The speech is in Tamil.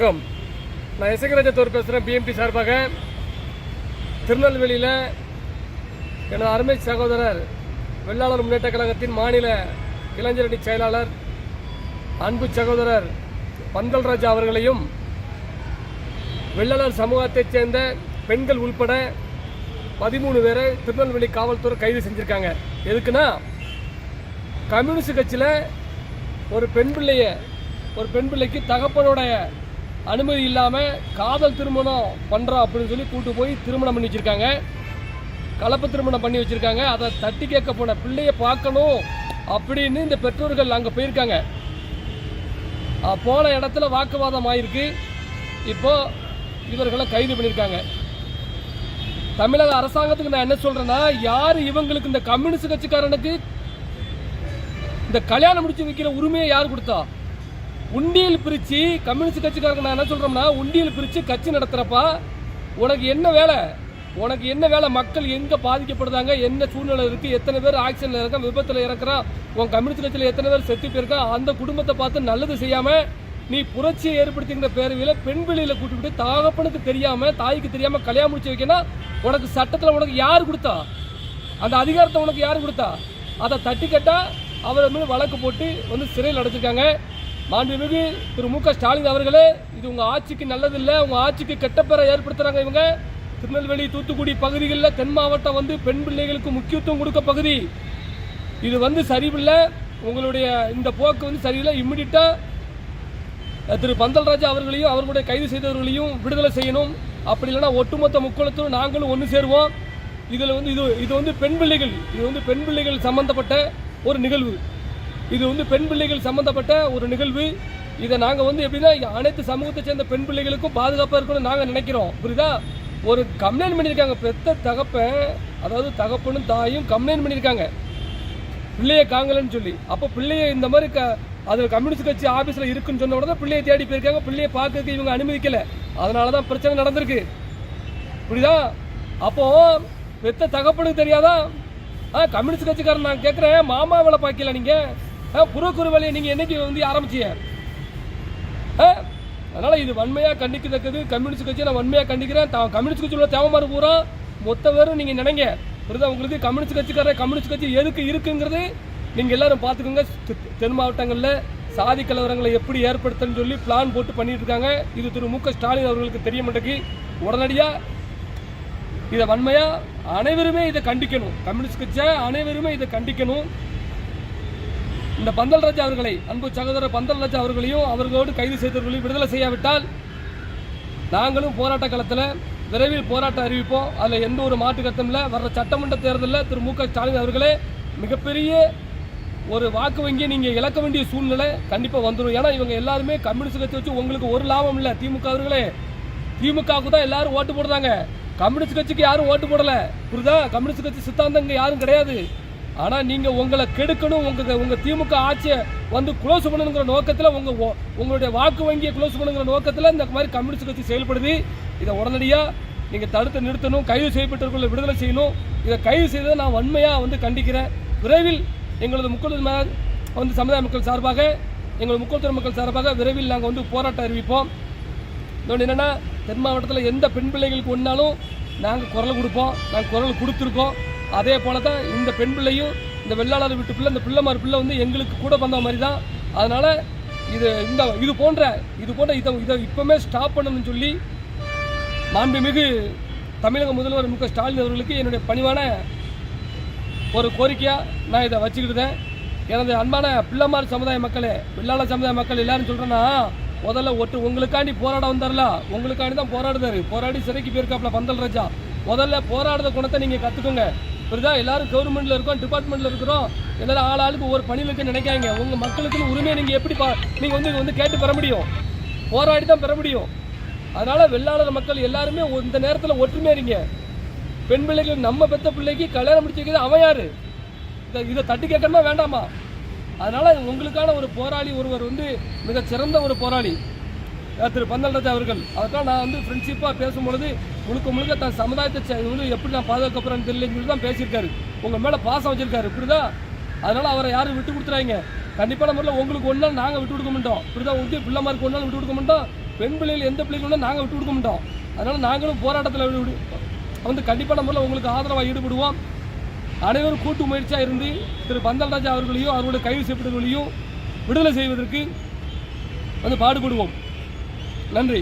வணக்கம். நான் இசைக்கராஜத்தோர் பேசுகிறேன் பிஎம்டி சார்பாக. திருநெல்வேலியில் எனது அருமை சகோதரர் வெள்ளாளர் முன்னேற்ற கழகத்தின் மாநில இளைஞரணி செயலாளர் அன்பு சகோதரர் பந்தல்ராஜா அவர்களையும் வெள்ளாளர் சமூகத்தைச் சேர்ந்த பெண்கள் உள்பட பதிமூணு பேரை திருநெல்வேலி காவல்துறை கைது செஞ்சுருக்காங்க. எதுக்குன்னா கம்யூனிஸ்ட் கட்சியில் ஒரு பெண் பிள்ளைய ஒரு பெண் பிள்ளைக்கு தகப்பனுடைய அனுமதி இல்லாமல் காதல் திருமணம் பண்ணுறோம் அப்படின்னு சொல்லி கூட்டு போய் திருமணம் பண்ணி வச்சுருக்காங்க. கலப்பு திருமணம் பண்ணி வச்சுருக்காங்க. அதை தட்டி கேட்க போன பிள்ளையை பார்க்கணும் அப்படின்னு இந்த பெற்றோர்கள் அங்கே போயிருக்காங்க. போன இடத்துல வாக்குவாதம் ஆயிருக்கு. இப்போ இவர்களை கைது பண்ணியிருக்காங்க. தமிழக அரசாங்கத்துக்கு நான் என்ன சொல்கிறேன்னா யார் இவங்களுக்கு இந்த கம்யூனிஸ்ட் கட்சிக்காரனுக்கு இந்த கல்யாணம் முடிச்சு வைக்கிற உரிமையை யார் கொடுத்தா? உண்டியல் பிரித்து கம்யூனிஸ்ட் கட்சிக்காரங்க நான் என்ன சொல்கிறோம்னா உண்டியல் பிரிச்சு கட்சி நடத்துகிறப்பா உனக்கு என்ன வேலை? உனக்கு என்ன வேலை? மக்கள் எங்கே பாதிக்கப்படுதாங்க என்ன சூழ்நிலை இருக்குது எத்தனை பேர் ஆக்சிடென்ட்ல இருக்கான்? விபத்தில் இறக்குறான் உன் கம்யூனிஸ்ட் கட்சியில் எத்தனை பேர் செத்து போயிருக்கான் அந்த குடும்பத்தை பார்த்து நல்லது செய்யாமல் நீ புரட்சியை ஏற்படுத்திங்கிற பேரவையில் பெண் வெளியில் கூட்டிட்டு தகப்பனுக்கு தெரியாமல் தாய்க்கு தெரியாமல் கல்யாணம் முடிச்சு வைக்கணும் உனக்கு சட்டத்தில் உனக்கு யார் கொடுத்தா? அந்த அதிகாரத்தை உனக்கு யார் கொடுத்தா? அதை தட்டி கட்டா அவர் வந்து வழக்கு போட்டு வந்து சிறையில் அடைச்சிருக்காங்க. மாண்புமிகு திரு மு க ஸ்டாலின் அவர்களே இது உங்கள் ஆட்சிக்கு நல்லதில்லை உங்கள் ஆட்சிக்கு கெட்ட ஏற்படுத்துகிறாங்க இவங்க. திருநெல்வேலி தூத்துக்குடி பகுதிகளில் தென் மாவட்டம் வந்து பெண் பிள்ளைகளுக்கு முக்கியத்துவம் கொடுக்க பகுதி. இது வந்து சரியில்லை. உங்களுடைய இந்த போக்கு வந்து சரியில்லை. இம்மிடியட்டாக திரு பந்தல்ராஜா அவர்களையும் அவர்களுடைய கைது செய்தவர்களையும் விடுதலை செய்யணும். அப்படி இல்லைன்னா ஒட்டுமொத்த முக்கோணத்தும் நாங்களும் ஒன்று சேருவோம். இதில் வந்து இது இது வந்து பெண் பிள்ளைகள் இது வந்து பெண் பிள்ளைகள் சம்பந்தப்பட்ட ஒரு நிகழ்வு. இது வந்து பெண் பிள்ளைகள் சம்மந்தப்பட்ட ஒரு நிகழ்வு. இதை நாங்கள் வந்து எப்படின்னா அனைத்து சமூகத்தை சேர்ந்த பெண் பிள்ளைகளுக்கும் பாதுகாப்பாக இருக்கணும்னு நாங்கள் நினைக்கிறோம். புரியுதா? ஒரு கம்ப்ளைண்ட் பண்ணியிருக்காங்க. பெத்த தகப்பன் அதாவது தகப்பனும் தாயும் கம்ப்ளைண்ட் பண்ணியிருக்காங்க. பிள்ளையை காங்கலன்னு சொல்லி. அப்போ பிள்ளையை இந்த மாதிரி க அது கம்யூனிஸ்ட் கட்சி ஆஃபீஸில் இருக்குன்னு சொன்ன உடனே பிள்ளையை தேடி போயிருக்காங்க. பிள்ளையை பார்க்கறதுக்கு இவங்க அனுமதிக்கலை. அதனால தான் பிரச்சனை நடந்திருக்கு. புரியுதா? அப்போ பெத்த தகப்பனுக்கு தெரியாதா? ஆ கம்யூனிஸ்ட் கட்சிக்காரன் நான் கேட்குறேன் மாமா வேலை பார்க்கல நீங்கள் புறக்குறு வேலையை நீங்கள் என்னைக்கு வந்து ஆரம்பிச்சீங்க? ஆ? இது வன்மையாக கண்டிக்கத்தக்கது. கம்யூனிஸ்ட் கட்சியை நான் வன்மையாக கண்டிக்கிறேன். தா- கம்யூனிஸ்ட் கட்சியோட தேவமாறு பூரா மொத்த பேரும் நீங்கள் நினைங்க. புரியுதா? உங்களுக்கு கம்யூனிஸ்ட் கட்சிக்கார கம்யூனிஸ்ட் கட்சி எதுக்கு இருக்குங்கிறது நீங்கள் எல்லாரும் பார்த்துக்கோங்க. தென் மாவட்டங்களில் சாதி கலவரங்களை எப்படி ஏற்படுத்தன்னு சொல்லி பிளான் போட்டு பண்ணிட்டு இருக்காங்க இது திரு மு க ஸ்டாலின் அவர்களுக்கு தெரிய மாட்டேங்கு உடனடியாக இதை வன்மையாக அனைவருமே இதை கண்டிக்கணும். கம்யூனிஸ்ட் கட்சியை அனைவருமே இதை கண்டிக்கணும். இந்த பந்தல் ராஜா அவர்களை அன்பு சகோதரர் பந்தல் ராஜா அவர்களையும் அவர்களோடு கைது செய்தவர்களையும் விடுதலை செய்யாவிட்டால் நாங்களும் போராட்ட களத்தில் விரைவில் போராட்டம் அறிவிப்போம். அதில் எந்த ஒரு மாற்று கருத்தும் இல்லை. வர்ற சட்டமன்ற தேர்தலில் திரு மு க ஸ்டாலின் அவர்களே மிகப்பெரிய ஒரு வாக்கு வங்கியை நீங்கள் இழக்க வேண்டிய சூழ்நிலை கண்டிப்பாக வந்துடும் ஏன்னா இவங்க எல்லாருமே கம்யூனிஸ்ட் கட்சி வச்சு உங்களுக்கு ஒரு லாபம் இல்லை. திமுக அவர்களே திமுகவுக்கு தான் எல்லாரும் ஓட்டு போடுறாங்க. கம்யூனிஸ்ட் கட்சிக்கு யாரும் ஓட்டு போடலை. புரியுதா கம்யூனிஸ்ட் கட்சி சித்தாந்தங்க யாரும் கிடையாது. ஆனால் நீங்கள் உங்களை கெடுக்கணும் உங்கள் உங்கள் திமுக ஆட்சியை வந்து க்ளோஸ் பண்ணணுங்கிற நோக்கத்தில் உங்கள் உங்களுடைய வாக்கு வங்கியை க்ளோஸ் பண்ணுங்கிற நோக்கத்தில் இந்த மாதிரி கம்யூனிஸ்ட் கட்சி செயல்படுது. இதை உடனடியாக நீங்கள் தடுத்து நிறுத்தணும் கைது செய்யப்பட்டவர்களை விடுதலை செய்யணும். இதை கைது செய்ததை நான் வன்மையாக வந்து கண்டிக்கிறேன். விரைவில் எங்களது முக்கியத்துவ வந்து சமுதாய மக்கள் சார்பாக எங்களது முக்கியத்துவ மக்கள் சார்பாக விரைவில் நாங்கள் வந்து போராட்டம் அறிவிப்போம். இன்னொன்று என்னென்னா தென் மாவட்டத்தில் எந்த பெண் பிள்ளைகளுக்கு ஒன்றாலும் நாங்கள் குரல் கொடுப்போம். நாங்கள் குரல் கொடுத்துருக்கோம். அதே போல தான் இந்த பெண் பிள்ளையும் இந்த வெள்ளாளர் வீட்டு பிள்ளை இந்த பிள்ளைமார் பிள்ளை வந்து எங்களுக்கு கூட வந்த மாதிரி தான் அதனால் இது இந்த இது போன்ற இது போன்ற இதை இதை இப்போவுமே ஸ்டாப் பண்ணணும்னு சொல்லி மாண்புமிகு தமிழக முதல்வர் மு க ஸ்டாலின் அவர்களுக்கு என்னுடைய பணிவான ஒரு கோரிக்கையாக நான் இதை வச்சுக்கிட்டுதேன். எனது அன்பான பிள்ளைமார் சமுதாய மக்களே பிள்ளாளர் சமுதாய மக்கள் எல்லாரும் சொல்கிறேன்னா முதல்ல ஒட்டு உங்களுக்காண்டி போராட வந்தார்ல உங்களுக்காண்டி தான் போராடுதாரு. போராடி சிறைக்கு போயிருக்காப்ல பந்தல் ராஜா. முதல்ல போராடுற குணத்தை நீங்கள் கற்றுக்கோங்க புரியுதா? எல்லாரும் கவர்மெண்ட்டில் இருக்கோம் டிபார்ட்மெண்ட்டில் இருக்கிறோம். எல்லாரும் ஆள் ஆளுக்கு ஒவ்வொரு பணியில் இருக்க நினைக்காங்க உங்கள் மக்களுக்குன்னு உரிமையை நீங்கள் எப்படி பா நீங்கள் வந்து வந்து கேட்டு பெற முடியும்? போராடி தான் பெற முடியும். அதனால வெள்ளாளர் மக்கள் எல்லாருமே இந்த நேரத்தில் ஒற்றுமையாக இருங்க. பெண் பிள்ளைகள் நம்ம பெத்த பிள்ளைக்கு கல்யாணம் முடிச்சிருக்கிறது அவன் யாரு? இதை இதை தட்டி கேட்கணுமா வேண்டாமா? அதனால உங்களுக்கான ஒரு போராளி ஒருவர் வந்து மிக சிறந்த ஒரு போராளி. திரு பந்தல்ராஜ் அவர்கள். அதற்காக நான் வந்து ஃப்ரெண்ட்ஷிப்பாக பேசும்பொழுது முழுக்க முழுக்க தன் சமுதாயத்தை வந்து எப்படி நான் பாதுகாக்க போகிறேன்னு தெரியலன்னு சொல்லி தான் பேசியிருக்காரு. உங்கள் மேலே பாசம் வச்சிருக்காரு இப்படிதான் அதனால் அவரை யாரும் விட்டு கொடுத்துறாங்க கண்டிப்பான முறையில் உங்களுக்கு ஒன்றால் நாங்கள் விட்டு கொடுக்க மாட்டோம். இப்படிதான் உங்களுக்கு மாதிரி ஒன்றாலும் விட்டு கொடுக்க மாட்டோம். பெண் பிள்ளைகள் எந்த பிள்ளைகளும் நாங்கள் விட்டு கொடுக்க மாட்டோம். அதனால் நாங்களும் போராட்டத்தில் விடு வந்து கண்டிப்பான முறையில் உங்களுக்கு ஆதரவாக ஈடுபடுவோம். அனைவரும் கூட்டு முயற்சியாக இருந்து திரு பந்தல்ராஜா அவர்களையும் அவர்களுடைய கைது செய்யப்பட்டவர்களையும் விடுதலை செய்வதற்கு வந்து பாடுபடுவோம். நன்றி.